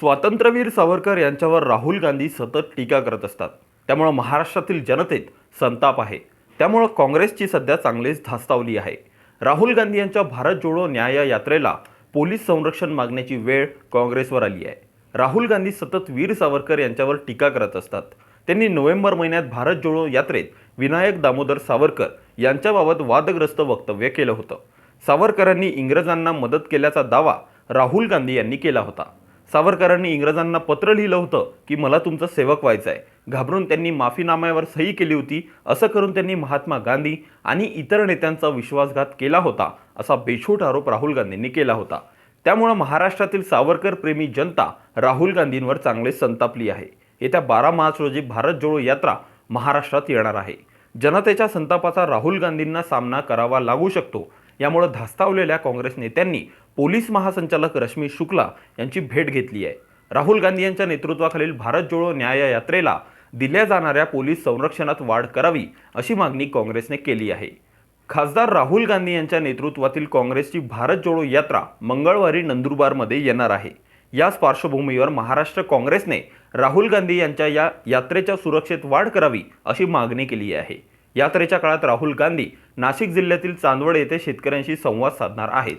स्वातंत्र्यवीर सावरकर यांच्यावर राहुल गांधी सतत टीका करत असतात. त्यामुळं महाराष्ट्रातील जनतेत संताप आहे. त्यामुळं काँग्रेसची सध्या चांगलीच धास्तावली आहे. राहुल गांधी यांच्या भारत जोडो न्याय यात्रेला पोलीस संरक्षण मागण्याची वेळ काँग्रेसवर आली आहे. राहुल गांधी सतत वीर सावरकर यांच्यावर टीका करत असतात. त्यांनी नोव्हेंबर महिन्यात भारत जोडो यात्रेत विनायक दामोदर सावरकर यांच्याबाबत वादग्रस्त वक्तव्य केलं होतं. सावरकरांनी इंग्रजांना मदत केल्याचा दावा राहुल गांधी यांनी केला होता. सावरकरांनी इंग्रजांना पत्र लिहिलं होतं की मला तुमचं सेवक व्हायचं आहे घाबरून त्यांनी माफीनाम्यावर सही केली होती असं करून त्यांनी महात्मा गांधी आणि इतर नेत्यांचा विश्वासघात केला होता असा बेछूट आरोप राहुल गांधींनी केला होता. त्यामुळं महाराष्ट्रातील सावरकर प्रेमी जनता राहुल गांधींवर चांगले संतापली आहे. येत्या बारा मार्च रोजी भारत जोडो यात्रा महाराष्ट्रात येणार आहे. जनतेच्या संतापाचा राहुल गांधींना सामना करावा लागू शकतो यामुळं धास्तावलेल्या काँग्रेस नेत्यांनी पोलीस महासंचालक रश्मी शुक्ला यांची भेट घेतली आहे. राहुल गांधी यांच्या नेतृत्वाखालील भारत जोडो न्याय यात्रेला दिल्या जाणाऱ्या पोलीस संरक्षणात वाढ करावी अशी मागणी काँग्रेसने केली आहे. खासदार राहुल गांधी यांच्या नेतृत्वातील काँग्रेसची भारत जोडो यात्रा मंगळवारी नंदुरबारमध्ये येणार आहे. याच पार्श्वभूमीवर महाराष्ट्र काँग्रेसने राहुल गांधी यांच्या या यात्रेच्या सुरक्षेत वाढ करावी अशी मागणी केली आहे. यात्रेच्या काळात राहुल गांधी नाशिक जिल्ह्यातील चांदवड येथे शेतकऱ्यांशी संवाद साधणार आहेत.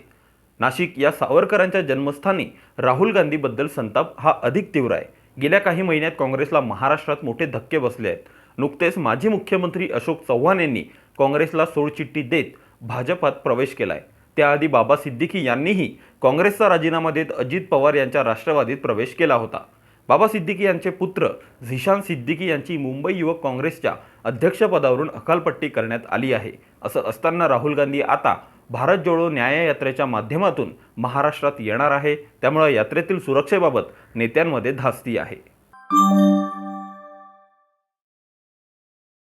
नाशिक या सावरकरांच्या जन्मस्थानी राहुल गांधीबद्दल संताप हा अधिक तीव्र आहे. गेल्या काही महिन्यात काँग्रेसला महाराष्ट्रात मोठे धक्के बसले आहेत. नुकतेच माजी मुख्यमंत्री अशोक चव्हाण यांनी काँग्रेसला सोडचिठ्ठी देत भाजपात प्रवेश केला आहे त्याआधी बाबा सिद्दीकी यांनीही काँग्रेसचा राजीनामा देत अजित पवार यांच्या राष्ट्रवादीत प्रवेश केला होता. बाबा सिद्दीकी यांचे पुत्र झिशान सिद्दीकी यांची मुंबई युवक काँग्रेसच्या अध्यक्षपदावरून अकालपट्टी करण्यात आली आहे. असं असताना राहुल गांधी आता भारत जोडो न्याय यात्रेच्या माध्यमातून महाराष्ट्रात येणार आहे. त्यामुळे यात्रेतील सुरक्षेबाबत नेत्यांमध्ये धास्ती आहे.